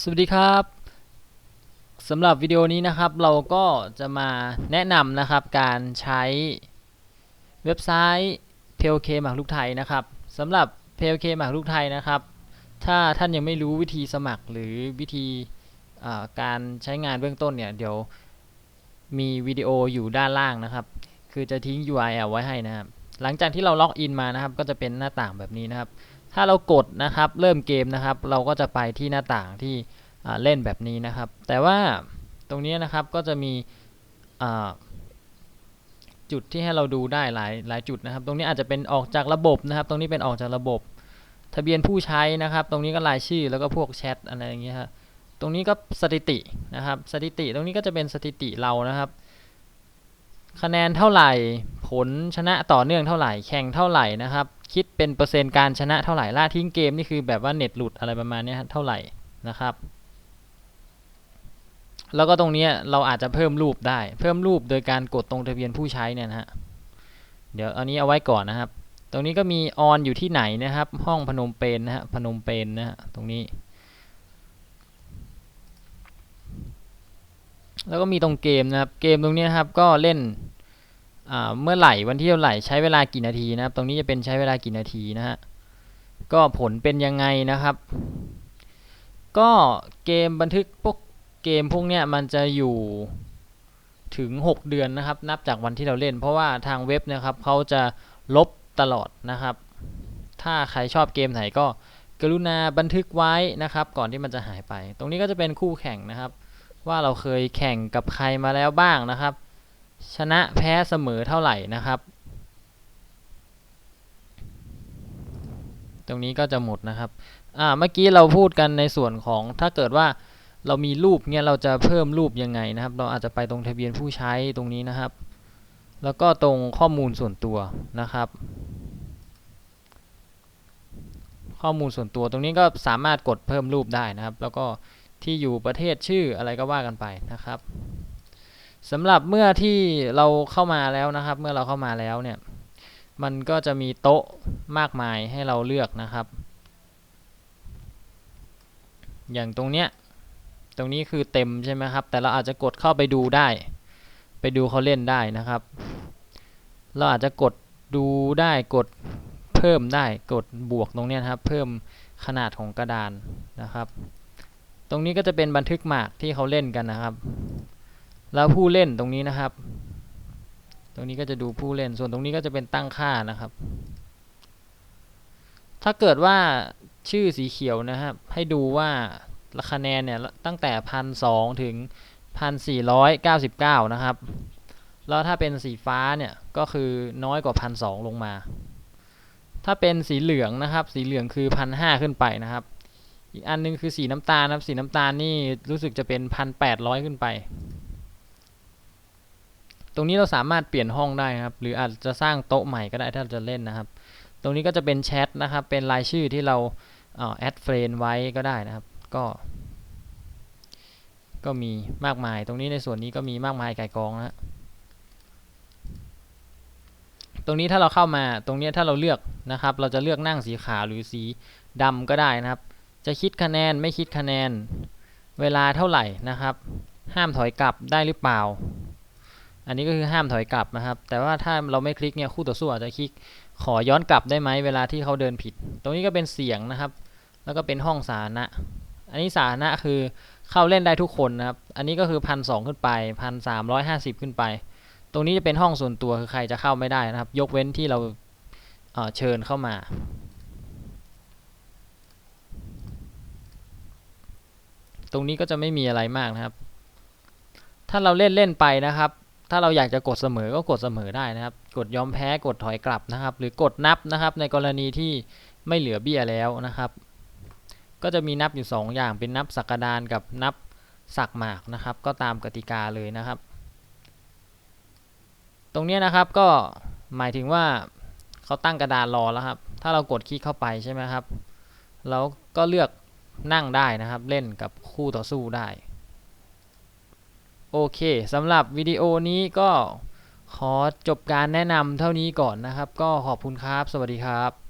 สวัสดีครับสำหรับวิดีโอนี้นะครับเราก็จะมาแนะนำนะครับการใช้เว็บไซต์ PLK หมากรุกไทยนะครับสำหรับ PLK หมากรุกไทยนะครับ ถ้าท่านยังไม่รู้วิธีสมัครหรือวิธีการใช้งานเบื้องต้นเนี่ย เดี๋ยวมีวิดีโออยู่ด้านล่างนะครับ คือจะทิ้ง URL ไว้ให้นะครับ หลังจากที่เราล็อกอินมานะครับ ก็จะเป็นหน้าต่างแบบนี้นะครับ ถ้าเรากดนะครับเริ่มเกมนะครับ เราก็จะไปที่หน้าต่างที่เล่นแบบนี้นะครับ แต่ว่าตรงนี้นะครับก็จะมีจุดที่ให้เราดูได้หลายหลายจุดนะครับ ตรงนี้อาจจะเป็นออกจากระบบนะครับ ตรงนี้เป็นออกจากระบบ ทะเบียนผู้ใช้นะครับ ตรงนี้ก็รายชื่อแล้วก็พวกแชทอะไรอย่างเงี้ยครับตรงนี้ก็สถิตินะครับ สถิติตรงนี้ก็จะเป็นสถิติเรานะครับ คะแนนเท่าไหร่ ลชนะต่อเนื่องเท่าไหร่แข่งเท่าไหร่นะครับ คิดเป็นเปอร์เซ็นต์การชนะเท่าไหร่ล่าทิ้งเกมนี่คือแบบว่าเน็ตหลุดอะไรประมาณนี้เท่าไหร่นะครับแล้วก็ตรงนี้เราอาจจะเพิ่มรูปได้ เพิ่มรูปโดยการกดตรงทะเบียนผู้ใช้เนี่ยนะฮะ เดี๋ยวอันนี้เอาไว้ก่อนนะครับ ตรงนี้ก็มีออนอยู่ที่ไหนนะครับ ห้องพนมเปญนะฮะ พนมเปญนะฮะ ตรงนี้ แล้วก็มีตรงเกมนะครับ เกมตรงนี้นครับ ก็เล่น เมื่อไหร่วันที่เท่าไหร่ใช้เวลากี่นาทีนะครับ ตรงนี้จะเป็นใช้เวลากี่นาทีนะฮะก็ผลเป็นยังไงนะครับ ก็เกมบันทึกพวกเกมพวกเนี้ยมันจะอยู่ถึง 6 เดือนนะครับ นับจากวันที่เราเล่น เพราะว่าทางเว็บนะครับเขาจะลบตลอดนะครับ ถ้าใครชอบเกมไหนก็กรุณาบันทึกไว้นะครับ ก่อนที่มันจะหายไป ตรงนี้ก็จะเป็นคู่แข่งนะครับ ว่าเราเคยแข่งกับใครมาแล้วบ้างนะครับ ชนะแพ้เสมอเท่าไหร่นะครับ ตรงนี้ก็จะหมดนะครับอ่าเมื่อกี้เราพูดกันในส่วนของถ้าเกิดว่าเรามีรูปเนี่ยเราจะเพิ่มรูปยังไงนะครับ เราอาจจะไปตรงทะเบียนผู้ใช้ตรงนี้นะครับ แล้วก็ตรงข้อมูลส่วนตัวนะครับ ข้อมูลส่วนตัวตรงนี้ก็สามารถกดเพิ่มรูปได้นะครับ แล้วก็ที่อยู่ประเทศชื่ออะไรก็ว่ากันไปนะครับ สำหรับเมื่อที่เราเข้ามาแล้วนะครับ เมื่อเราเข้ามาแล้วเนี่ย มันก็จะมีโต๊ะมากมายให้เราเลือกนะครับ อย่างตรงเนี้ย ตรงนี้คือเต็มใช่ไหมครับ แต่เราอาจจะกดเข้าไปดูได้ ไปดูเขาเล่นได้นะครับ เราอาจจะกดดูได้กดเพิ่มได้กดบวกตรงเนี้ยนครับ เพิ่มขนาดของกระดานนะครับ ตรงนี้ก็จะเป็นบันทึกหมากที่เขาเล่นกันนะครับ แล้วผู้เล่นตรงนี้นะครับ ตรงนี้ก็จะดูผู้เล่น ส่วนตรงนี้ก็จะเป็นตั้งค่านะครับ ถ้าเกิดว่าชื่อสีเขียวนะครับ ให้ดูว่าคะแนนเนี่ยตั้งแต่พันสองถึงพันสี่ร้อยเก้าสิบเก้านะครับ แล้วถ้าเป็นสีฟ้าเนี่ยก็คือน้อยกว่าพันสองลงมา ถ้าเป็นสีเหลืองนะครับ สีเหลืองคือพันห้าขึ้นไปนะครับ อีกอันนึงคือสีน้ำตาลนะครับ สีน้ำตาลนี่รู้สึกจะเป็นพันแปดร้อยขึ้นไป ตรงนี้เราสามารถเปลี่ยนห้องได้ครับ หรืออาจจะสร้างโต๊ะใหม่ก็ได้ถ้าเราจะเล่นนะครับ ตรงนี้ก็จะเป็นแชทนะครับ เป็นรายชื่อที่เราแอดเฟรนไว้ก็ได้นะครับ ก็ ก็มีมากมาย ตรงนี้ในส่วนนี้ก็มีมากมายไก่กองนะตรงนี้ถ้าเราเข้ามาตรงนี้ถ้าเราเลือกนะครับ เราจะเลือกนั่งสีขาวหรือสีดำก็ได้นะครับ จะคิดคะแนนไม่คิดคะแนน เวลาเท่าไหร่นะครับ ห้ามถอยกลับได้หรือเปล่า อันนี้ก็คือห้ามถอยกลับนะครับ แต่ว่าถ้าเราไม่คลิกเนี่ยคู่ต่อสู้อาจจะคลิกขอย้อนกลับได้ไหมเวลาที่เขาเดินผิด ตรงนี้ก็เป็นเสียงนะครับ แล้วก็เป็นห้องสาธารณะ อันนี้สาธารณะคือเข้าเล่นได้ทุกคนนะครับ อันนี้ก็คือพันสองขึ้นไปพันสามร้อยห้าสิบขึ้นไป ตรงนี้จะเป็นห้องส่วนตัวคือใครจะเข้าไม่ได้นะครับ ยกเว้นที่เราเเชิญเข้ามาตรงนี้ก็จะไม่มีอะไรมากนะครับ ถ้าเราเล่นเล่นไปนะครับ ถ้าเราอยากจะกดเสมอก็กดเสมอได้นะครับ กดยอมแพ้กดถอยกลับนะครับ หรือกดนับนะครับ ในกรณีที่ไม่เหลือเบี้ยแล้วนะครับ ก็จะมีนับอยู่ 2 อย่างเป็นนับสักดานกับนับสักหมากนะครับ ก็ตามกติกาเลยนะครับ ตรงนี้นะครับก็หมายถึงว่าเขาตั้งกระดานรอแล้วครับ ถ้าเรากดคลิกเข้าไปใช่ไหมครับแล้วก็เลือกนั่งได้นะครับ เล่นกับคู่ต่อสู้ได้ โอเคสำหรับวิดีโอนี้ก็ขอจบการแนะนำเท่านี้ก่อนนะครับ ก็ขอบคุณครับ สวัสดีครับ